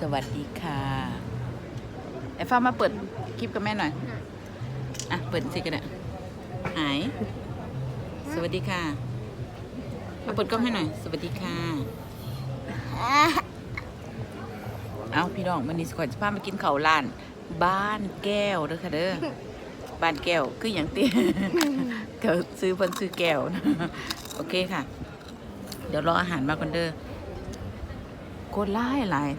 สวัสดีค่ะไอ้ฟ้ามาเปิดคลิปกับแม่หน่อย อะ เปิดสิกันเนี่ยหาย สวัสดีค่ะ มาเปิดกล้องให้หน่อย สวัสดีค่ะ เอาพี่น้องวันนี้สกอตจะพามากินข้าวร้าน บ้านแก้วเด้อค่ะเด้อ บ้านแก้วคืออย่างเตี้ยเขาซื้อเพิ่นซื้อแก้วนะโอเคค่ะ เดี๋ยวรออาหารมาก่อนเด้อโคตรไล่หลาย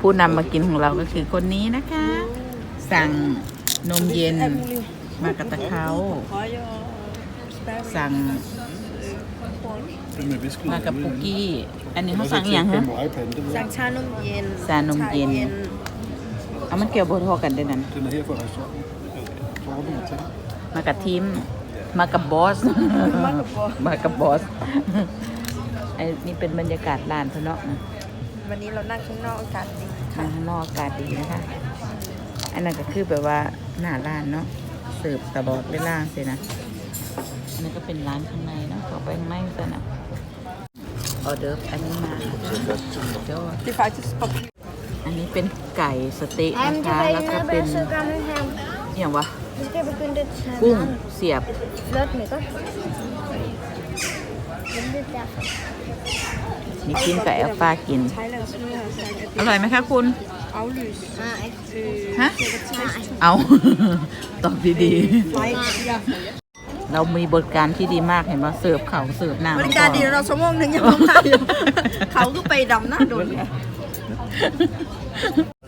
ผู้นำมากินของเราก็คือคนนี้นะคะ สั่งนมเย็นมากับตะเขาสั่งมากับปุกกี้ อันนี้เขาสั่งอหย่างฮะสั่งชานมเย็นชานมเย็นเอามันเกี่ยวโบทอกันด้วยนั้น Den er her fra restauranten. Torben og Tim. มากับทีมมากับบอส มากับบอสอันนี้เป็นบรรยากาศร้านเพื่อนเนาะ วันนี้เรานั่งข้างนอกอากาศดีมาข้างนอกอากาศดีนะคะ อันนั้นก็คือแบบว่าหน้าร้านเนาะเสิร์ฟตลอดเวลาสินะอันนี้ก็เป็นร้านข้างในเนาะเข้าไปข้างในกันนะออเดิร์ฟอันนี้มาสุดยอดที่ฟ้าจะสปอร์ตอันนี้เป็นไก่สเต๊ะ Hem นะคะ til แล้วก็ Vejle เป็น med sukker med ham. อย่างวะ Vi skal begynde at tage กุ้ง varen. เสียบ นี่กินกับแอลฟ้ากินใช้แล้วช่วยหาสั่ง at อร่อยไหมคะคุณ aflyse Nej. øh, ฮะ Nej. เอา ตอบดี flight ๆเรามีบริการที่ดีมากเห็นไหมเสิร์ฟเขาวเสิร์ฟน้ำบริการดีเราชั่วโมงหนึ่งยังไม่ได้เขาก็ไปดำหน้าโดนไง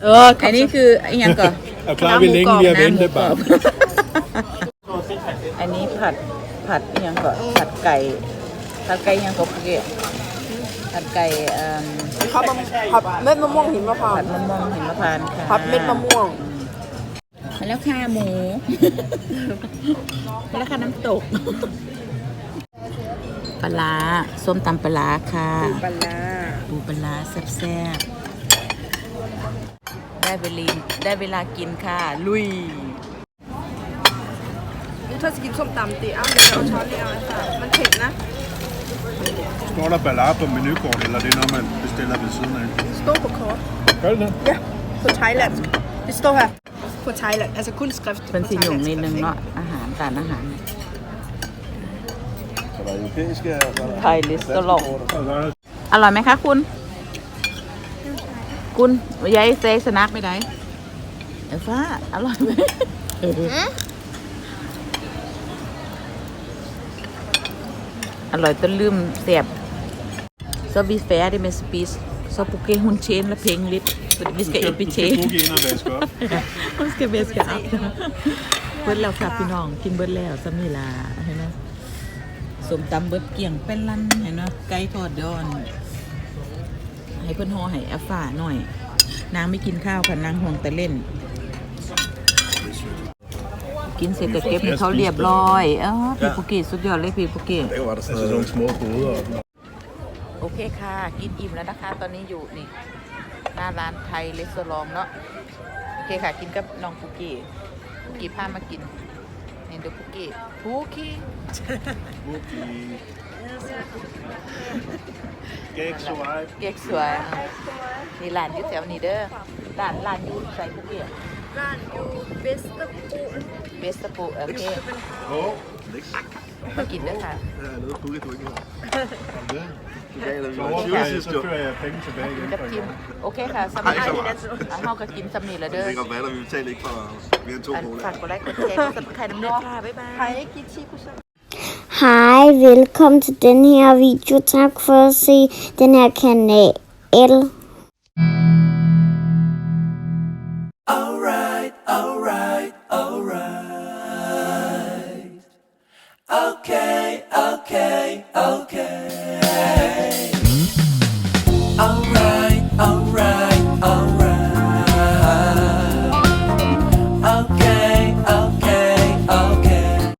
เอออันนี้คือไอ้หยังก่อน Er klar, vi længe vi har ventet bare. อันนี้ผัดผัดอหยังก่อนผัดไก่ ผัดไก่อหยังก่อนเกะผัดไก่เอ่อผัดผัดเม็ดมะม่วงหิมพาผันดต์มะม่วงหิมพานต์ค่ะผัดเม็ดมะม่วง มาแล้วค่ะหมู มาแล้วค่ะน้ำตก ปลาร้าส้มตำปลาร้าค่ะ ปลาร้าปูปลาร้าแซ่บๆ ได้เวลาได้เวลากินค่ะ ลุยถ้าจะกินส้มตำตีอ้าวเดี๋ยวเอาช้อนนี้เอาค่ะมันเผ็ดนะ Står der ballade på menukortet, eller er det noget, man bestiller ved siden af? står på kort Gør det det? ja på thailand det står her på thailand altså kun skrift เป็น på สีหยุ่ง thailandsk นิดนึง skrift, เนาะอาหารการอาหาร Så der er europæiske, og så er der ไทยลิสต์ลอง og så er der อร่อยไหมคะคุณ คุณยายเซสนักไม่ได้เอลฟ้า อร่อยไหม อร่อยต้นลืมเสียบ så vi er færdige med at spise så Bukke hun tjener penge lidt fordi vi skal Du ind i skal tjene booke ind og vaske op. มันสเกเบสกับอัพเบิดแล้วค่ะพี่น้องกินเบิดแล้วสามีลาเห็นไหมสมตำเบิดเกี่ยงเป็นลันเห็นไหมไก่ทอดย้อนให้เพิ่นห่อให้อาฝ่าหน่อย นางไม่กินข้าวค่ะนางห่วงแต่เล่น กินเสร็จก็เก็บให้เขาเรียบร้อยเออพี่ปุกกี้สุดยอดเลยพี่ปุกกี้ Det var der sådan nogle små boder. โอเคค่ะ กินอิ่มแล้วนะคะ ตอนนี้อยู่นี่หน้าร้านไทยรีสอร์ทเนาะโอเคค่ะ กินกับน้องปุกกี้ปุกกี้พามากินนี่ดูปุกกี้ปุกกี้ Gæk, så vej. เก๊กสวย นี่ร้านอยู่แถวนี้เด้อร้านร้านอยู่ใส่ปุกกี้ ร้านอยู่เบสต์ปู เวสต์ปูโอเค Åh, niks. มากินเด้อค่ะ Der er noget booket, du ikke har. Ja. Så Så overfører jeg, sidst så jo. fører jeg penge tilbage igen กับ for i ทิม morgen. โอเคค่ะสำ Nej, นี ikke så meget. เฮาก็กินสำนีแล้วเด้อ Det kan godt være, at vi betaler ikke for mere end to อัน kroner. ฝากกดไลค์กดแชร์กดซับสไครต์น้ำเลือดค่ะบ๊ายบาย ใครได้กินชีกุซัง Hej, velkommen til den her video. Tak for at se den her kanal. light up.